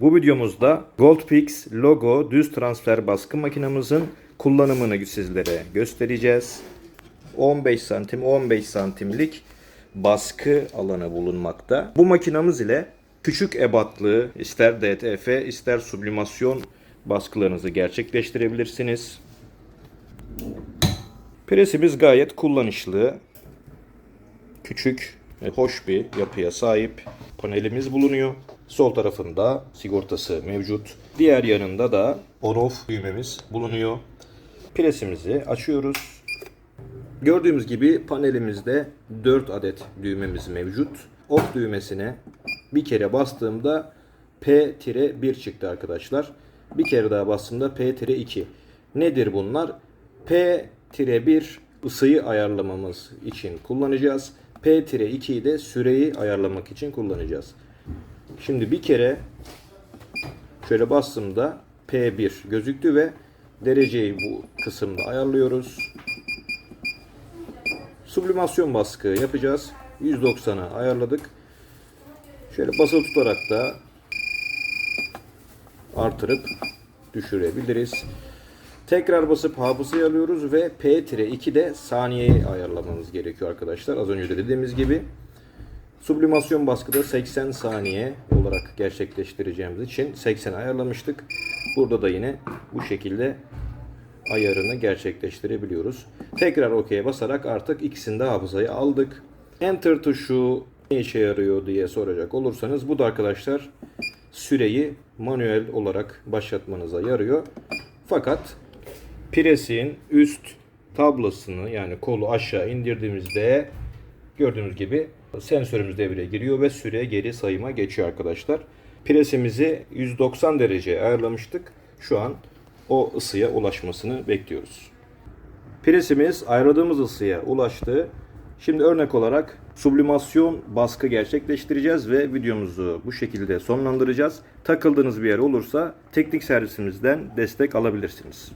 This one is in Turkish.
Bu videomuzda Goldpix logo düz transfer baskı makinamızın kullanımını sizlere göstereceğiz. 15 santim 15 santimlik baskı alanı bulunmakta. Bu makinamız ile küçük ebatlı ister DTF ister sublimasyon baskılarınızı gerçekleştirebilirsiniz. Presimiz gayet kullanışlı. Küçük, ve hoş bir yapıya sahip panelimiz bulunuyor. Sol tarafında sigortası mevcut. Diğer yanında da on-off düğmemiz bulunuyor. Presimizi açıyoruz. Gördüğümüz gibi panelimizde 4 adet düğmemiz mevcut. Off düğmesine bir kere bastığımda P-1 çıktı arkadaşlar. Bir kere daha bastığımda P-2. Nedir bunlar? P-1 ısıyı ayarlamamız için kullanacağız. P-2'yi de süreyi ayarlamak için kullanacağız. Şimdi bir kere şöyle bastığımda P1 gözüktü ve dereceyi bu kısımda ayarlıyoruz. Sublimasyon baskı yapacağız. 190'a ayarladık. Şöyle basılı tutarak da artırıp düşürebiliriz. Tekrar basıp hafızayı alıyoruz ve P-2'de saniyeyi ayarlamamız gerekiyor arkadaşlar. Az önce de dediğimiz gibi. Sublimasyon baskıda 80 saniye olarak gerçekleştireceğimiz için 80 ayarlamıştık. Burada da yine bu şekilde ayarını gerçekleştirebiliyoruz. Tekrar OK'ye basarak artık ikisini de hafızaya aldık. Enter tuşu ne işe yarıyor diye soracak olursanız bu da arkadaşlar süreyi manuel olarak başlatmanıza yarıyor. Fakat presin üst tablosunu yani kolu aşağı indirdiğimizde gördüğünüz gibi sensörümüz devreye giriyor ve süre geri sayıma geçiyor arkadaşlar. Presimizi 190 derece ayarlamıştık. Şu an o ısıya ulaşmasını bekliyoruz. Presimiz ayarladığımız ısıya ulaştı. Şimdi örnek olarak sublimasyon baskı gerçekleştireceğiz ve videomuzu bu şekilde sonlandıracağız. Takıldığınız bir yer olursa teknik servisimizden destek alabilirsiniz.